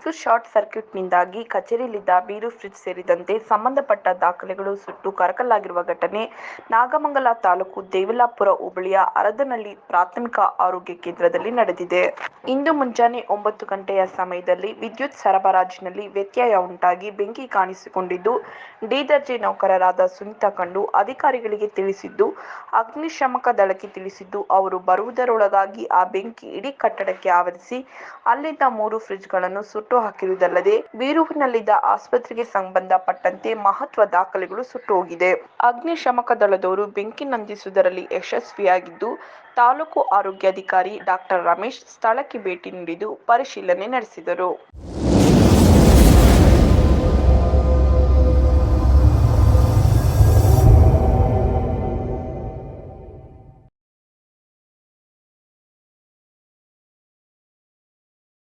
ವಿದ್ಯುತ್ short ಸರ್ಕ್ಯೂಟ್ನಿಂದಾಗಿ ಕಚೇರಿಯಲ್ಲಿದ್ದ ಬೀರು fridge ಸೇರಿದಂತೆ ಸಂಬಂಧಪಟ್ಟ ದಾಖಲೆಗಳು ಸುಟ್ಟು ಕರಕಲಾಗಿರುವ ಘಟನೆ ನಾಗಮಂಗಲ ತಾಲೂಕು ದೇವಲಾಪುರ ಹೋಬಳಿಯ ಹರದನಹಳ್ಳಿ ಪ್ರಾಥಮಿಕ ಆರೋಗ್ಯ ಕೇಂದ್ರದಲ್ಲಿ ನಡೆದಿದೆ. ಇಂದು ಮುಂಜಾನೆ ಒಂಬತ್ತು ಗಂಟೆಯ ಸಮಯದಲ್ಲಿ ವಿದ್ಯುತ್ ಸರಬರಾಜಿನಲ್ಲಿ ವ್ಯತ್ಯಯ ಉಂಟಾಗಿ ಬೆಂಕಿ ಕಾಣಿಸಿಕೊಂಡಿದ್ದು, ಡಿ ದರ್ಜೆ ನೌಕರರಾದ ಸುನಿತಾ ಕಂಡು ಅಧಿಕಾರಿಗಳಿಗೆ ತಿಳಿಸಿದ್ದು, ಅಗ್ನಿಶಾಮಕ ದಳಕ್ಕೆ ತಿಳಿಸಿದ್ದು ಅವರು ಬರುವುದರೊಳಗಾಗಿ ಆ ಬೆಂಕಿ ಇಡೀ ಕಟ್ಟಡಕ್ಕೆ ಆವರಿಸಿ ಅಲ್ಲಿದ್ದ ಮೂರು ಫ್ರಿಡ್ಜ್ಗಳನ್ನು ಸುಟ್ಟು ಹಾಕಿರುವುದಲ್ಲದೆ, ಬೀರೂರಿನಲ್ಲಿದ್ದ ಆಸ್ಪತ್ರೆಗೆ ಸಂಬಂಧಪಟ್ಟಂತೆ ಮಹತ್ವ ದಾಖಲೆಗಳು ಸುಟ್ಟು ಹೋಗಿದೆ. ಅಗ್ನಿಶಾಮಕ ದಳದವರು ಬೆಂಕಿ ನಂದಿಸುವುದರಲ್ಲಿ ಯಶಸ್ವಿಯಾಗಿದ್ದು, ತಾಲೂಕು ಆರೋಗ್ಯಾಧಿಕಾರಿ ಡಾಕ್ಟರ್ ರಮೇಶ್ ಸ್ಥಳಕ್ಕೆ ಭೇಟಿ ನೀಡಿದ್ದು ಪರಿಶೀಲನೆ ನಡೆಸಿದರು.